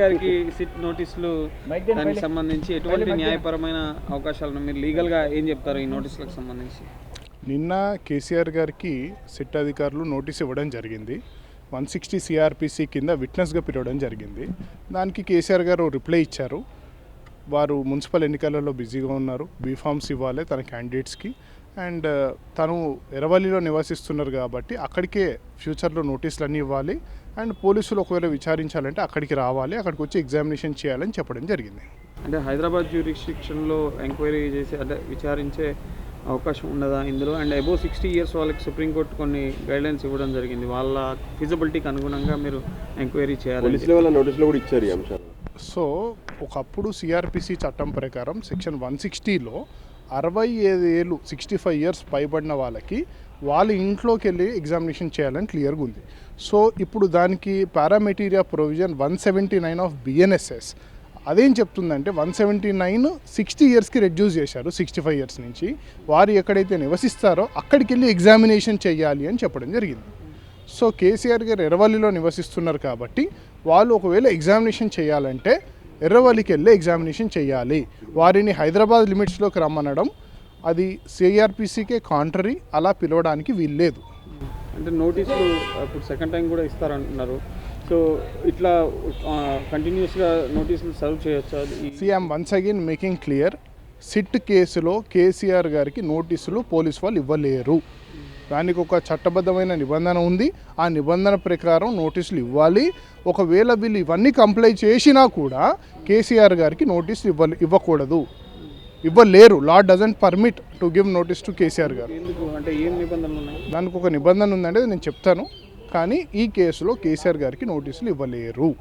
గారికి సిట్ నోటీసులు దానికి సంబంధించి ఎటువంటి న్యాయపరమైన అవకాశాలను మీరు లీగల్గా ఏం చెప్తారు ఈ నోటీసులకు సంబంధించి? నిన్న కేసీఆర్ గారికి సిట్ అధికారులు నోటీస్ ఇవ్వడం జరిగింది. వన్ సిక్స్టీ సిఆర్పిసి కింద విట్నెస్గా పిలవడం జరిగింది. దానికి కేసీఆర్ గారు రిప్లై ఇచ్చారు. వారు మున్సిపల్ ఎన్నికలలో బిజీగా ఉన్నారు. బీఫామ్స్ ఇవ్వాలి తన క్యాండిడేట్స్కి అండ్ తను ఎరవల్లిలో నివసిస్తున్నారు కాబట్టి అక్కడికే ఫ్యూచర్లో నోటీసులు అన్నీ ఇవ్వాలి. అండ్ పోలీసులు ఒకవేళ విచారించాలంటే అక్కడికి రావాలి. అక్కడికి వచ్చి ఎగ్జామినేషన్ చేయాలని చెప్పడం జరిగింది. అంటే హైదరాబాద్ జ్యూరిస్డిక్షన్లో ఎంక్వైరీ చేసి అంటే విచారించే అవకాశం ఉండదా ఇందులో? అండ్ అబోవ్ సిక్స్టీ ఇయర్స్ వాళ్ళకి సుప్రీంకోర్టు కొన్ని గైడ్లైన్స్ ఇవ్వడం జరిగింది. వాళ్ళ ఫిజిబిలిటీకి అనుగుణంగా మీరు ఎంక్వైరీ చేయాలి నోటీసులు కూడా ఇచ్చారు సో ఒకప్పుడు సిఆర్పిసి చట్టం ప్రకారం సెక్షన్ వన్ సిక్స్టీలో అరవై ఐదు ఏళ్ళు సిక్స్టీ ఫైవ్ ఇయర్స్ పైబడిన వాళ్ళకి వాళ్ళ ఇంట్లోకి వెళ్ళి ఎగ్జామినేషన్ చేయాలని క్లియర్గా ఉంది. సో ఇప్పుడు దానికి పారామెటీరియా provision one seventy nine of BNSS అదేం చెప్తుందంటే వన్ సెవెంటీ నైన్ సిక్స్టీ ఇయర్స్కి రెడ్యూస్ చేశారు సిక్స్టీ ఫైవ్ ఇయర్స్ నుంచి. వారు ఎక్కడైతే నివసిస్తారో అక్కడికి వెళ్ళి ఎగ్జామినేషన్ చేయాలి అని చెప్పడం జరిగింది. సో కేసీఆర్ గారు ఎరవల్లిలో నివసిస్తున్నారు కాబట్టి వాళ్ళు ఒకవేళ ఎగ్జామినేషన్ చేయాలంటే ఎర్రవల్లికి వెళ్ళి ఎగ్జామినేషన్ చేయాలి వారిని హైదరాబాద్ లిమిట్స్లోకి రమ్మనడం అది సిఆర్పిసికే కాంట్రరీ అలా పిలవడానికి వీల్లేదు. అంటే నోటీసులు ఇప్పుడు సెకండ్ టైం కూడా ఇస్తారంటున్నారు సో ఇట్లా కంటిన్యూస్గా నోటీసులు సర్వ్ చేయొచ్చా? CM once again making clear SIT కేసులో కేసీఆర్ గారికి నోటీసులు పోలీస్ వాళ్ళు ఇవ్వలేరు. దానికి ఒక చట్టబద్ధమైన నిబంధన ఉంది. ఆ నిబంధన ప్రకారం నోటీసులు ఇవ్వాలి. ఒకవేళ వీళ్ళు ఇవన్నీ కంప్లై చేసినా కూడా కేసీఆర్ గారికి నోటీసులు ఇవ్వ ఇవ్వకూడదు. ఇవ్వలేరు. Law doesn't permit to give notice to KCR garu. ఎందుకు? అంటే ఏం నిబంధనలు ఉన్నాయి? దానికి ఒక నిబంధన ఉందంటే నేను చెప్తాను. కానీ ఈ కేసులో కేసీఆర్ గారికి నోటీసులు ఇవ్వలేరు.